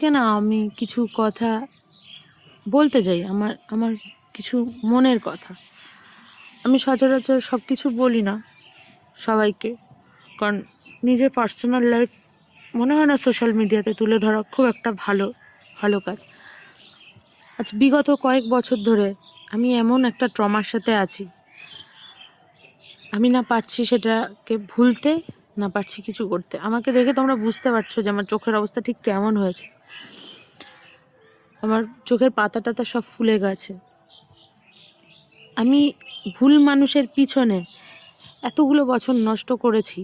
আজকে না আমি কিছু কথা বলতে চাই আমার আমার কিছু মনের কথা। আমি সচরাচর সব কিছু বলি না সবাইকে। কারণ নিজের পার্সোনাল লাইফ মনে হয় না সোশ্যাল মিডিয়াতে তুলে ধরা খুব একটা ভালো ভালো কাজ। আজ বিগত কয়েক বছর ধরে আমি এমন একটা ট্রমার সাথে আছি। আমি না পারছি সেটাকে ভুলতে না পারছি কিছু করতে। আমাকে দেখে তোমরা বুঝতে পারছ যে আমার চোখের অবস্থা ঠিক কেমন হয়েছে। আমার চোখের পাতা টাতা সব ফুলে গেছে। আমি ভুল মানুষের পিছনে এতগুলো বছর নষ্ট করেছি।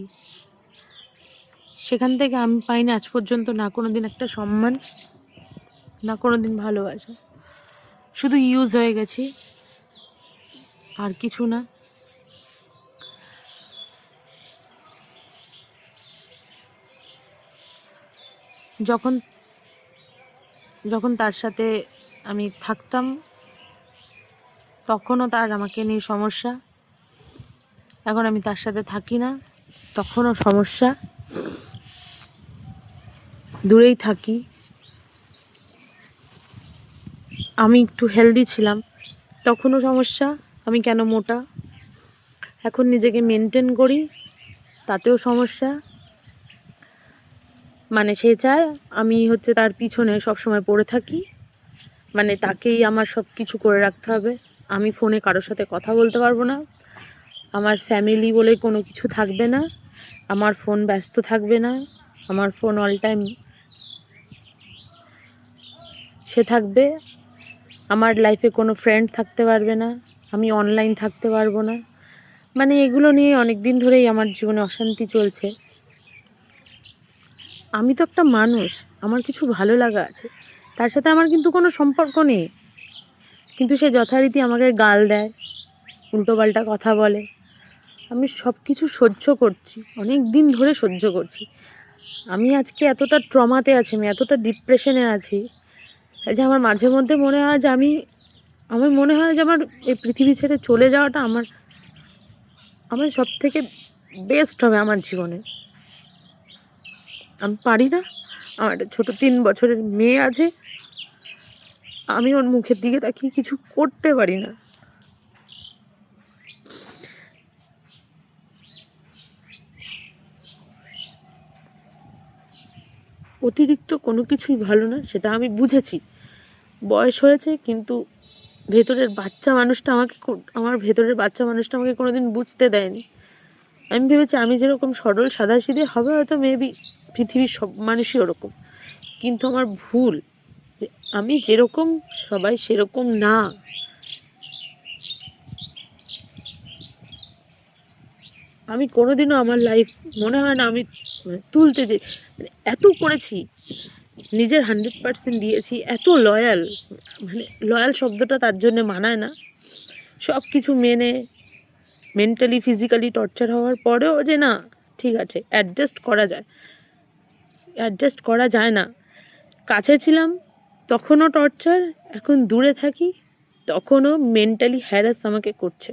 সেখান থেকে আমি পাইনি আজ পর্যন্ত না কোনো দিন একটা সম্মান, না কোনো দিন ভালোবাসা। শুধু ইউজ হয়ে গেছি, আর কিছু না। যখন যখন তার সাথে আমি থাকতাম, তখনও তার আমাকে নিয়ে সমস্যা। এখন আমি তার সাথে থাকি না, তখনও সমস্যা। দূরেই থাকি। আমি একটু হেলদি ছিলাম, তখনও সমস্যা, আমি কেন মোটা? এখন নিজেকে মেনটেন করি, তাতেও সমস্যা। মানে সে চায়, আমি হচ্ছে তার পিছনে সব সময় পড়ে থাকি। মানে তাকেই আমার সব কিছু করে রাখতে হবে। আমি ফোনে কারোর সাথে কথা বলতে পারব না। আমার ফ্যামিলি বলে কোনো কিছু থাকবে না। আমার ফোন ব্যস্ত থাকবে না। আমার ফোন অল টাইম সে থাকবে। আমার লাইফে কোনো ফ্রেন্ড থাকতে পারবে না। আমি অনলাইন থাকতে পারব না। মানে এগুলো নিয়ে অনেক দিন ধরেই আমার জীবনে অশান্তি চলছে। আমি তো একটা মানুষ, আমার কিছু ভালো লাগা আছে। তার সাথে আমার কিন্তু কোনো সম্পর্ক নেই। কিন্তু সে যথারীতি আমাকে গাল দেয়, উল্টোপাল্টা কথা বলে। আমি সব কিছু সহ্য করছি, অনেক দিন ধরে সহ্য করছি। আমি আজকে এতটা ট্রমাতে আছি, আমি এতটা ডিপ্রেশনে আছি যে আমার মাঝে মধ্যে মনে হয় যে আমি, আমার মনে হয় যে আমার এই পৃথিবী ছেড়ে চলে যাওয়াটা আমার আমার সব থেকে বেস্ট হবে আমার জীবনে। আমি পারি না। আমার একটা ছোটো তিন বছরের মেয়ে আছে। আমি ওর মুখের দিকে তাকিয়ে কিছু করতে পারি না। অতিরিক্ত কোনো কিছুই ভালো না, সেটা আমি বুঝেছি। বয়স হয়েছে, কিন্তু ভেতরের বাচ্চা মানুষটা আমাকে আমার ভেতরের বাচ্চা মানুষটা আমাকে কোনোদিন বুঝতে দেয়নি। আমি ভেবেছি আমি যেরকম সরল সাদাসিধে হবে, হয়তো মেবি পৃথিবীর সব মানুষই ওরকম। কিন্তু আমার ভুল যে আমি যেরকম, সবাই সেরকম না। আমি কোনোদিনও আমার লাইফ মনে হয় না আমি মানে তুলতে যে মানে এত করেছি, নিজের হান্ড্রেড পার্সেন্ট দিয়েছি, এত লয়াল মানে লয়াল শব্দটা তার জন্য মানায় না। সব কিছু মেনে মেন্টালি ফিজিক্যালি টর্চার হওয়ার পরেও যে না, ঠিক আছে অ্যাডজাস্ট করা যায়। অ্যাডজাস্ট করা যায় না। কাছে ছিলাম, তখনও টর্চার এখন দূরে থাকি, তখনও মেন্টালি হ্যারাস আমাকে করছে।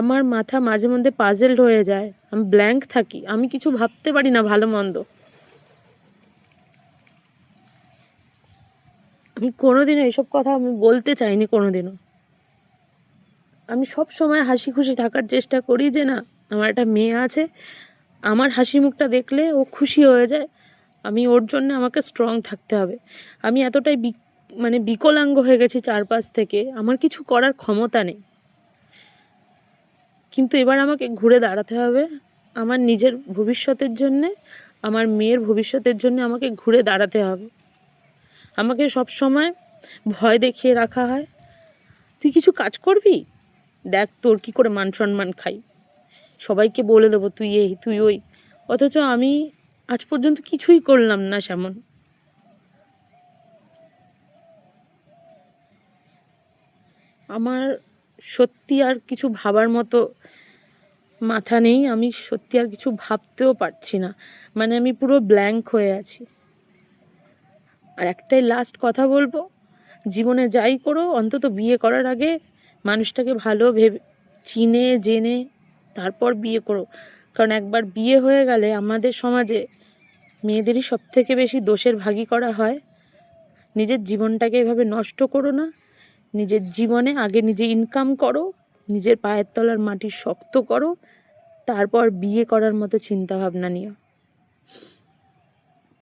আমার মাথা মাঝে মধ্যে পাজেলড হয়ে যায়, আমি ব্ল্যাঙ্ক থাকি, আমি কিছু ভাবতে পারি না ভালো মন্দ। আমি কোনোদিনও এসব কথা আমি বলতে চাইনি কোনোদিনও। আমি সব সময় হাসি খুশি থাকার চেষ্টা করি যে না, আমার একটা মেয়ে আছে, আমার হাসি মুখটা দেখলে ও খুশি হয়ে যায় আমি ওর জন্য আমাকে স্ট্রং থাকতে হবে। আমি এতটাই বি মানে বিকলাঙ্গ হয়ে গেছি চারপাশ থেকে, আমার কিছু করার ক্ষমতা নেই। কিন্তু এবার আমাকে ঘুরে দাঁড়াতে হবে আমার নিজের ভবিষ্যতের জন্যে, আমার মেয়ের ভবিষ্যতের জন্য আমাকে ঘুরে দাঁড়াতে হবে। আমাকে সব সময় ভয় দেখিয়ে রাখা হয়। তুই কিছু কাজ করবি? দেখ তোর কি করে মান সম্মান খাই। সবাইকে বলে দেবো, তুই এই, তুই ওই। অথচ আমি আজ পর্যন্ত কিছুই করলাম না সেমন। আমার সত্যি আর কিছু ভাবার মতো মাথা নেই, আমি সত্যি আর কিছু ভাবতেও পারছি না। মানে আমি পুরো ব্ল্যাঙ্ক হয়ে আছি। আর একটাই লাস্ট কথা বলব, জীবনে যাই করো, অন্তত বিয়ে করার আগে মানুষটাকে ভালো ভেবে, চিনে, জেনে, তারপর বিয়ে করো। কারণ একবার বিয়ে হয়ে গেলে আমাদের সমাজে মেয়েদেরই সব থেকে বেশি দোষের ভাগী করা হয়। নিজের জীবনটাকে এভাবে নষ্ট করো না। নিজের জীবনে আগে নিজে ইনকাম করো, নিজের পায়ের তলার মাটি শক্ত করো, তারপর বিয়ে করার মতো চিন্তাভাবনা নিও।